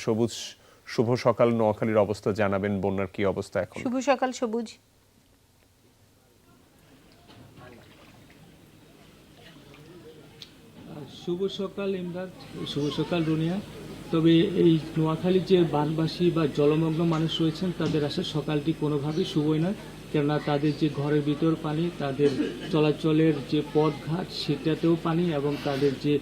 সবুজ শুভ সকাল নোয়াখালীর অবস্থা জানাবেন বন্যার কি অবস্থা এখন? শুভ সকাল সবুজ। শুভ সকাল ইমরান। শুভ সকাল রুনিয়া। তবে এই নোয়াখালীর যে বানবাসী বা জলমগ্ন মানুষ রয়েছেন তাদের আসলে সকালটি কোনোভাবেই শুভই নয়। কেননা তাদের যে ঘরের ভিতর পানি তাদের চলাচলের যে পথঘাট সেটাতেও পানি এবং তাদের যে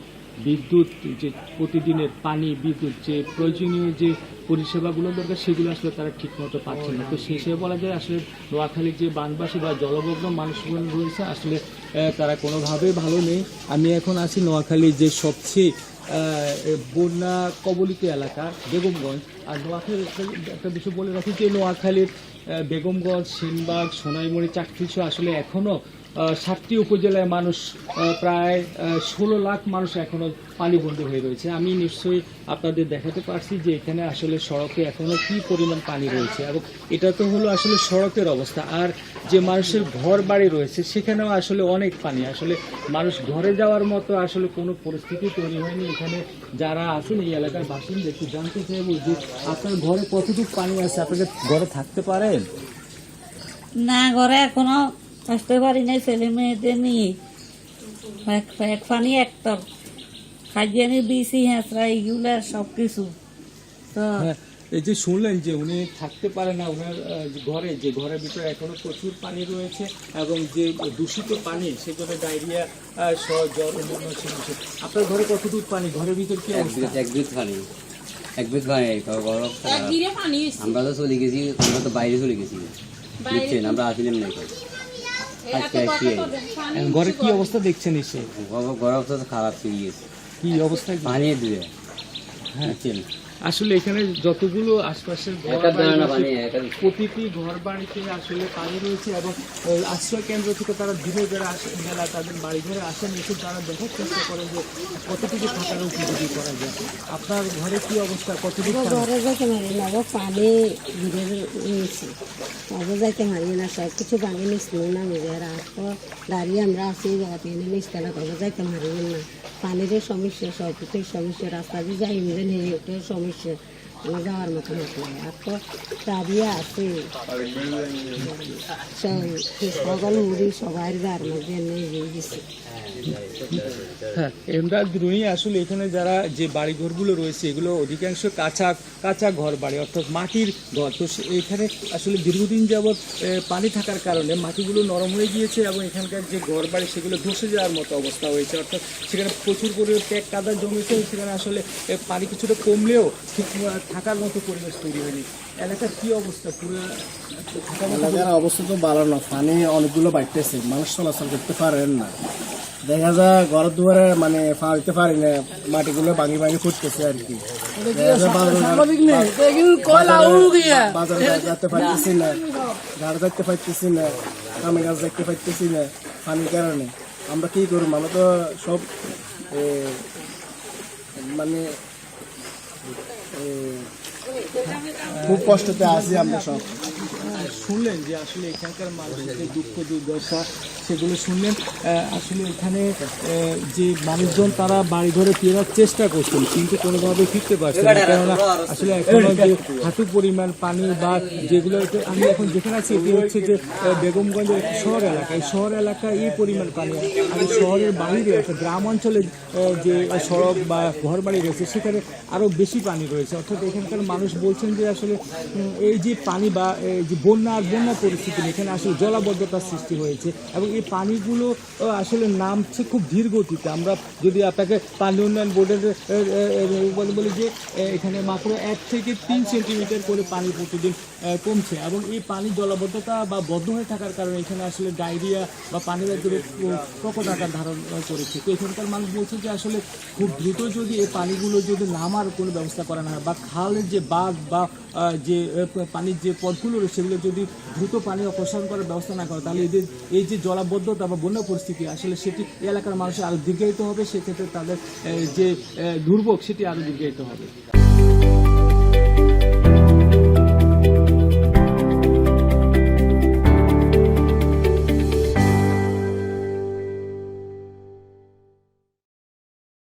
বিদ্যুৎ, যে প্রতিদিনের পানি, বিদ্যুৎ, যে প্রয়োজনীয় যে পরিষেবাগুলো দরকার, সেগুলো আসলে তারা ঠিকমতো পাচ্ছে না। তো সেই হিসেবে বলা যায়, আসলে নোয়াখালীর যে বানবাসী বা জলমগ্ন মানুষগুলো রয়েছে, আসলে তারা কোনোভাবেই ভালো নেই। আমি এখন আছি নোয়াখালীর যে সবচেয়ে বন্যা কবলিত এলাকা, বেগমগঞ্জ। আর নোয়াখালীর একটা- বিষয় বলে রাখি যে, নোয়াখালীর বেগমগঞ্জ, সেনবাগ, সোনাইমুড়ি চাকরিশ আসলে এখনও ষাটটি উপজেলায় মানুষ প্রায় ষোলো লাখ মানুষ এখনও পানিবন্দী হয়ে রয়েছে। আমি নিশ্চয়ই আপনাদের দেখাতে পারছি যে এখানে আসলে সড়কে এখনও কি পরিমাণ পানি রয়েছে এবং এটা তো হলো আসলে সড়কের অবস্থা। আর যে মানুষের ঘর বাড়ি রয়েছে, সেখানেও আসলে অনেক পানি। আসলে মানুষ ঘরে যাওয়ার মতো আসলে কোনো পরিস্থিতি তৈরি হয়নি। এখানে যারা আছেন এই এলাকার বাসিন্দা, একটু জানতে চাইব যে আপনার ঘরে কতটুকু পানি আছে? আপনাদের ঘরে থাকতে পারেন? না, ঘরে এখনও আসতে পারি নাই ছেলে মেয়েদের নিয়ে। এক- এক পানি একটা খাজিয়ানি বিসি হেঁচড়া এইগুলা সব কিছু তো হ্যাঁ এই যে শুনলেন যে উনি থাকতে পারে না ওনার যে ঘরে যে ঘরের ভিতরে এখনও প্রচুর পানি রয়েছে এবং যে দূষিত পানি সেজন্য ডায়রিয়া সহ জ্বর অন্যান্য সমস্যা আপনার ঘরে কতটুকু পানি? ঘরের ভিতর কি এক পানি। এক বিঘ পানি আমরা তো চলে গেছি আমরা তো বাইরে চলে গেছি। আমরা আসিলাম না। আজকে আসছি ঘরে কি অবস্থা দেখছেন এসে? ঘরের অবস্থা তো খারাপ হয়ে গেছে। কি অবস্থা পানি দিয়ে বুঝছেন? আসলে এখানে যতগুলো আশপাশের প্রতিটি ঘর বাড়িতে আসলে পানি রয়েছে এবং আশ্রয় কেন্দ্র থেকে তারা দূরে যারা আসেন যারা তাদের বাড়ি ঘরে আসেন এসে তারা দেখার চেষ্টা করেন যে কতটুকু থাকার উপযোগী করা যায়। আপনার ঘরে কি অবস্থা? কতটুকু? ঘরে যাইতে পারি না গো পানি ঘিরে নিয়েছি ঘরে যাইতে পারি না সব কিছু পানি নিচ্ছিল না নিজের আর দাঁড়িয়ে আমরা আছি জায়গাতে এনে নিচতলা ঘরে যাইতে পারি না। পানির সমস্যা সব কিছুই সমস্যা রাস্তা দিয়ে যাই মিলে নিয়ে সমস্যা 谢谢。আমার যাওয়ার মতো মতো আর তো দাঁড়িয়ে আছে সকল মুড়ি সবাই মধ্যে নিয়ে গেছে হ্যাঁ এমরাজ রুনি আসলে এখানে যারা যে বাড়ি ঘরগুলো রয়েছে, এগুলো অধিকাংশ কাঁচা কাঁচা ঘর বাড়ি, অর্থাৎ মাটির ঘর। তো এখানে আসলে দীর্ঘদিন যাবৎ পানি থাকার কারণে মাটিগুলো নরম হয়ে গিয়েছে এবং এখানকার যে ঘর বাড়ি, সেগুলো ধসে যাওয়ার মতো অবস্থা হয়েছে। অর্থাৎ সেখানে প্রচুর পরিমাণে প্যাক কাদা জমেছে, সেখানে আসলে পানি কিছুটা কমলেও ঠিক থাকার মতো পরিবেশ তৈরি হয়নি। এলাকার কি অবস্থা? পুরো এলাকার অবস্থা তো ভালো না পানি অনেকগুলো বাড়তেছে মানুষ চলাচল করতে পারেন না। দেখা যায় ঘর দুয়ারে মানে পাইতে পারি না মাটিগুলো ভাঙি ভাঙি ফুটতেছে আর কি। বাজারে- বাজারে- বাজারে যেতে পারতেছি না ঘাট দেখতে পাইতেছি না কামে গাছ দেখতে পাইতেছি না পানির কারণে। আমরা কি করব আমরা তো সব মানে খুব কষ্টতে আছি আমরা সব। শুনলেন যে আসলে এখানকার মানুষের যে দুঃখ দুর্দশা সেগুলো শুনলেন। আসলে এখানে যে মানুষজন তারা বাড়ি ঘরে ফেরার চেষ্টা করছেন কিন্তু কোনোভাবে ফিরতে পারছে না। কেননা আসলে এখনও যে হাঁটু পরিমাণ পানি বা যেগুলো আমি এখন যেখানে আছি এটি হচ্ছে যে বেগমগঞ্জের একটি শহর এলাকা। এই শহর এলাকায় এই পরিমাণ পানি আর শহরের বাইরে অর্থাৎ গ্রাম অঞ্চলে আহ, যে সড়ক বা ঘর বাড়ি রয়েছে সেখানে আরও বেশি পানি রয়েছে। অর্থাৎ এখানকার মানুষ বলছেন যে আসলে এই যে পানি বা এই যে বন্যা আর বন্যা পরিস্থিতি এখানে আসলে জলাবদ্ধতার সৃষ্টি হয়েছে এবং এই পানিগুলো আসলে নামছে খুব ধীর গতিতে। আমরা যদি আপনাকে পানি উন্নয়ন বোর্ডের বলে যে এখানে মাত্র এক থেকে তিন সেন্টিমিটার করে পানি প্রতিদিন কমছে এবং এই পানি জলাবদ্ধতা বা বদ্ধ হয়ে থাকার কারণে এখানে আসলে ডায়রিয়া বা পানির রোগ প্রকট আকার ধারণ করেছে। তো এখানকার মানুষ বলছে যে, আসলে খুব দ্রুত যদি এই পানিগুলো যদি নামার কোনো ব্যবস্থা করা না হয় বা খালের যে বাঁধ বা যে পানির যে পথগুলো রয়েছে, সেগুলো যদি দ্রুত পানি অপসারণ করার ব্যবস্থা না করে, তাহলে এদের এই যে জলাবদ্ধতা বা বন্যা পরিস্থিতি, আসলে সেটি এলাকার মানুষের আরও দীর্ঘায়িত হবে, সেক্ষেত্রে তাদের যে দুর্ভোগ, সেটি আরও দীর্ঘায়িত হবে।